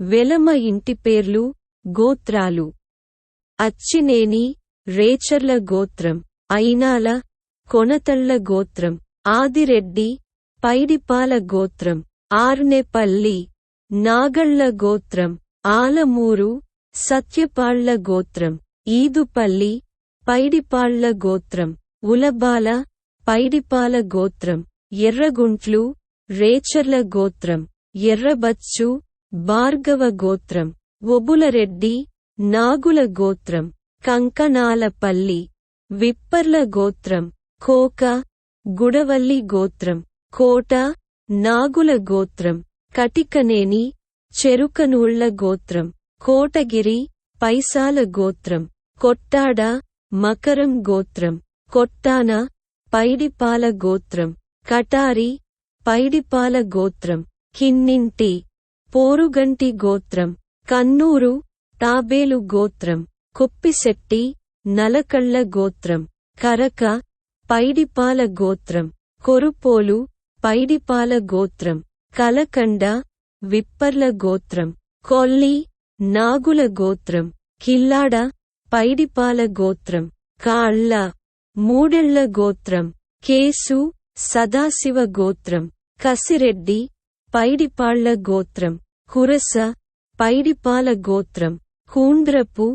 వెలమ ఇంటి పేర్లు గోత్రాలు. అచ్చినేని రేచర్ల గోత్రం. అయినాల కొనతళ్ళ గోత్రం. ఆదిరెడ్డి పైడిపాల గోత్రం. ఆర్నెపల్లి నాగళ్ళ గోత్రం. ఆలమూరు సత్యపాళ్ళ గోత్రం. ఈదుపల్లి పైడిపాళ్ళ గోత్రం. ఉలబాల పైడిపాల గోత్రం. ఎర్రగుంట్లు రేచర్ల గోత్రం. ఎర్రబచ్చు భార్గవ గోత్రం ఒబులరెడ్డి నాగుల గోత్రం కంకనాలపల్లి విప్పర్ల గోత్రం కోక గుడవల్లి గోత్రం కోట నాగుల గోత్రం కటికనేని చెరుకనూళ్ళ గోత్రం కోటగిరి పైసాల గోత్రం కొట్టాడ మకరం గోత్రం కొట్టాన పైడిపాల గోత్రం కటారి పైడిపాల గోత్రం కిన్నింటి పోరుగంటి గోత్రం కన్నూరు తాబేలు గోత్రం కుప్పిశెట్టి నలకళ్ళ గోత్రం కరక పైడిపాల గోత్రం కొరుపోలు పైడిపాల గోత్రం కలకండ విప్పర్ల గోత్రం కొల్లి నాగుల గోత్రం కిల్లాడ పైడిపాల గోత్రం కాళ్ళ మూడెళ్ళ గోత్రం కేసు సదాశివ గోత్రం కసిరెడ్డి పైడిపాళ్ళ గోత్రం కురస పైడిపాల గోత్రం కూంద్రపు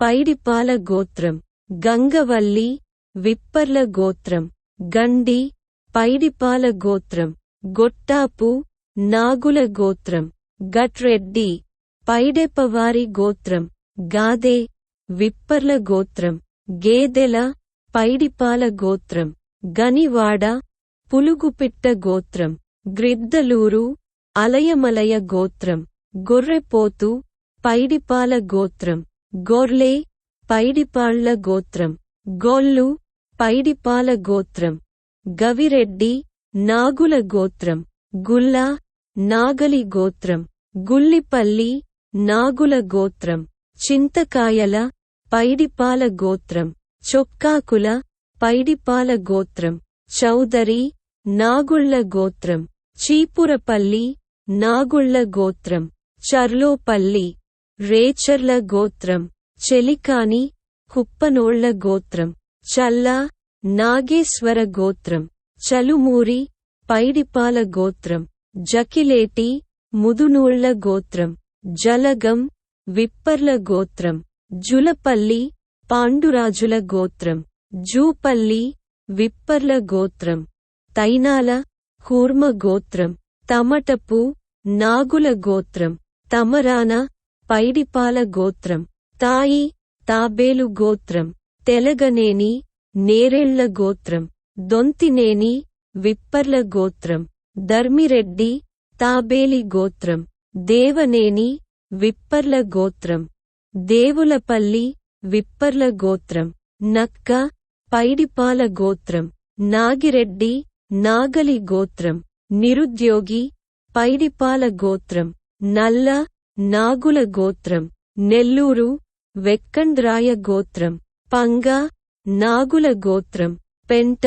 పైడిపాల గోత్రం గంగవల్లి విప్పర్ల గోత్రం గండి పైడిపాల గోత్రం గొట్టాపు నాగుల గోత్రం గట్రెడ్డి పైడెపవారి గోత్రం గాదే విప్పర్ల గోత్రం గేదెల పైడిపాల గోత్రం గనివాడ పులుగుపిట్ట గోత్రం గ్రిద్దలూరు అలయమలయ గోత్రం గొర్రెపోతు పైడిపాల గోత్రం గొర్లే పైడిపాళ్ళ గోత్రం గొల్లు పైడిపాల గోత్రం గవిరెడ్డి నాగుల గోత్రం గుల్ల నాగలి గోత్రం గుల్లిపల్లి నాగుల గోత్రం చింతకాయల పైడిపాల గోత్రం చొక్కాకుల పైడిపాల గోత్రం చౌదరి నాగుళ్ళ గోత్రం చీపురపల్లి నాగుళ్ళ గోత్రం చర్లోపల్లి రేచర్ల గోత్రం చెలికాని కుప్పనోళ్ళ గోత్రం చల్ల నాగేశ్వర గోత్రం చలుమూరి పైడిపాల గోత్రం జకిలేటి ముదునూళ్ళ గోత్రం జలగం విప్పర్ల గోత్రం జులపల్లి పాండురాజుల గోత్రం జూపల్లి విప్పర్ల గోత్రం తైనాల కూర్మ గోత్రం తమటపు నాగుల గోత్రం తమరాన పైడిపాల గోత్రం తాయి తాబేలు గోత్రం తెలగనేని నేరేళ్ళ గోత్రం దొంతినేని విప్పర్ల గోత్రం ధర్మిరెడ్డి తాబేలి గోత్రం దేవనేని విప్పర్ల గోత్రం దేవులపల్లి విప్పర్ల గోత్రం నక్క పైడిపాల గోత్రం నాగిరెడ్డి నాగలి గోత్రం నిరుద్యోగి పైడిపాల గోత్రం నల్ల నాగుల గోత్రం నెల్లూరు వెక్కండ్రాయ గోత్రం పంగ నాగుల గోత్రం పెంట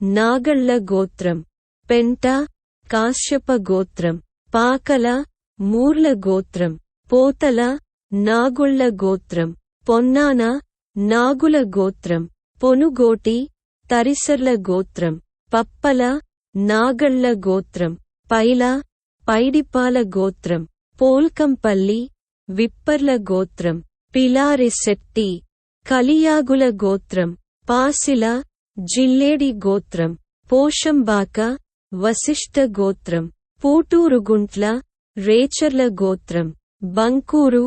నాగళ్ళ గోత్రం పెంట కాశ్యప గోత్రం పాకల మూర్ల గోత్రం పోతల నాగుళ్ళ గోత్రం పొన్నాన నాగుల గోత్రం పొనుగోటి తరిసర్ల గోత్రం పప్పల నాగళ్ళ గోత్రం పైల పైడిపాల గోత్రం పోల్కంపల్లి విప్పర్ల గోత్రం పిలారిశెట్టి కలియాగుల గోత్రం పాసిల జిల్లేడి గోత్రం పోషంబాక వశిష్ఠ గోత్రం పూటూరుగుంట్ల రేచర్ల గోత్రం బంకూరు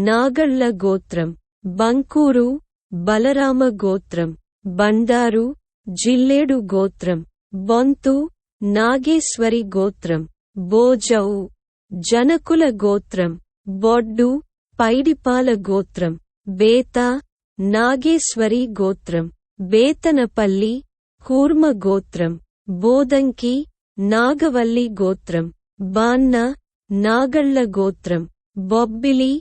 నాగళ్ళ గోత్రం బంకూరు బలరామ గోత్రం బండారు జిల్లేడు గోత్రం. బొంతు నాగేశ్వరి గోత్రం బోజౌ జనకుల గోత్రం బొడ్డు పైడిపాల గోత్రం బేత నాగేశ్వరి గోత్రం బేతనపల్లి కూర్మ గోత్రం బోదంకి నాగవల్లి గోత్రం బాన్న నాగళ్ళ గోత్రం బొబ్బిలి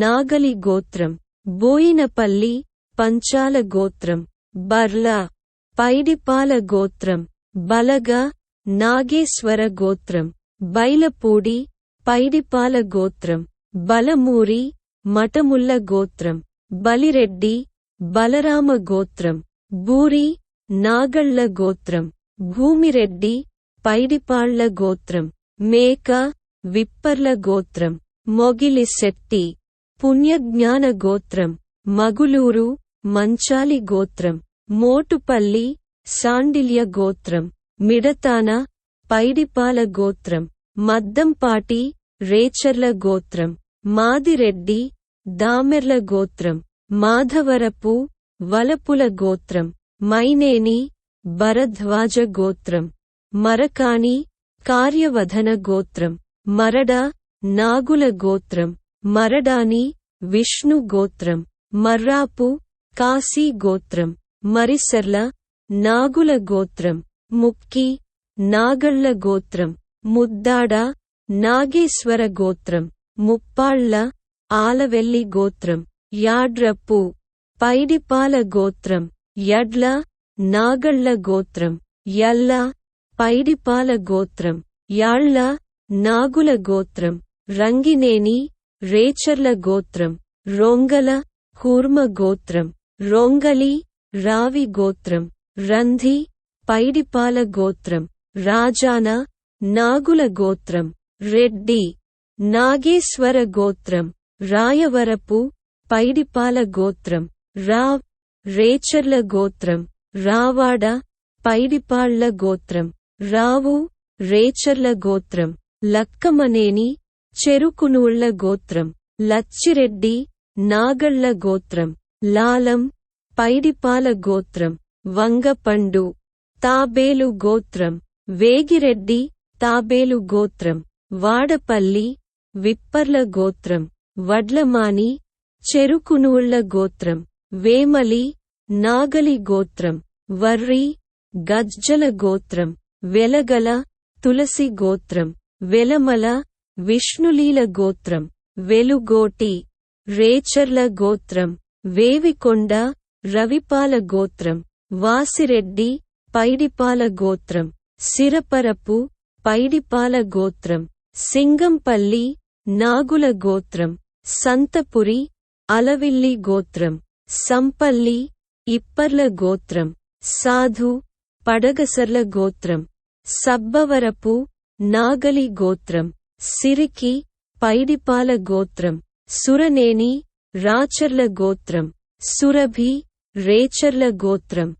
నాగలి గోత్రం బోయినపల్లి పంచాల గోత్రం బర్ల పైడిపాల గోత్రం బలగ నాగేశ్వర గోత్రం బైలపూడి పైడిపాల గోత్రం బలమూరి మటముల్ల గోత్రం బలిరెడ్డి బలరామ గోత్రం బూరి నాగళ్ళ గోత్రం భూమిరెడ్డి పైడిపాళ్ళ గోత్రం మేక విప్పర్ల గోత్రం మొగిలి శెట్టి పుణ్యజ్ఞాన గోత్రం మగులూరు మంచాలి గోత్రం మోటుపల్లి శాండిల్య గోత్రం మిడతాన పైడిపాల గోత్రం మద్దంపాటి రేచర్ల గోత్రం మాదిరెడ్డి దామెర్ల గోత్రం మాధవరపు వలపుల గోత్రం మైనేని భరద్వాజ గోత్రం మరకాణి కార్యవధన గోత్రం మరడ నాగుల గోత్రం మరడాని విష్ణు గోత్రం మర్రాపు కాశీ గోత్రం మరిసర్ల నాగుల గోత్రం ముక్కి నాగళ్ళ గోత్రం ముద్దాడ నాగేశ్వర గోత్రం ముప్పాళ్ళ ఆలవెల్లి గోత్రం యాడ్రప్పు పైడిపాల గోత్రం యడ్ల నాగళ్ళ గోత్రం యల్ల పైడిపాల గోత్రం యాళ్ళ నాగుల గోత్రం రంగినేని రేచర్ల గోత్రం రొంగల కూర్మ గోత్రం రొంగలి రావి గోత్రం. రంధి పైడిపాల గోత్రం రాజాన నాగుల గోత్రం రెడ్డి నాగేశ్వర గోత్రం రాయవరపు పైడిపాల గోత్రం రావ్ రేచర్ల గోత్రం రావాడ పైడిపాళ్ళ గోత్రం రావు రేచర్ల గోత్రం లక్కమనేని చెరుకునూళ్ళ గోత్రం లచ్చిరెడ్డి నాగళ్ళ గోత్రం లాలం పైడిపాల గోత్రం. వంగపండు తాబేలు గోత్రం వేగిరెడ్డి తాబేలు గోత్రం వాడపల్లి విప్పర్ల గోత్రం వడ్లమాని చెరుకునూళ్ళ గోత్రం వేమలి నాగలి గోత్రం వర్రి గజ్జల గోత్రం వెలగల తులసి గోత్రం వెలమల విష్ణులీల గోత్రం వెలుగోటి రేచర్ల గోత్రం వేవికొండ రవిపాల గోత్రం. వాసిరెడ్డి పైడిపాల గోత్రం. సిరపరపు పైడిపాల గోత్రం. సింగంపల్లి నాగుల గోత్రం. సంతపురి అలవిల్లి గోత్రం. సంపల్లి ఇప్పర్ల గోత్రం. సాధు పడగసర్ల గోత్రం. సబ్బవరపు నాగలి గోత్రం. సిరికి పైడిపాల గోత్రం. సురనేని రాచర్ల గోత్రం. సురభి రేచర్ల గోత్రం.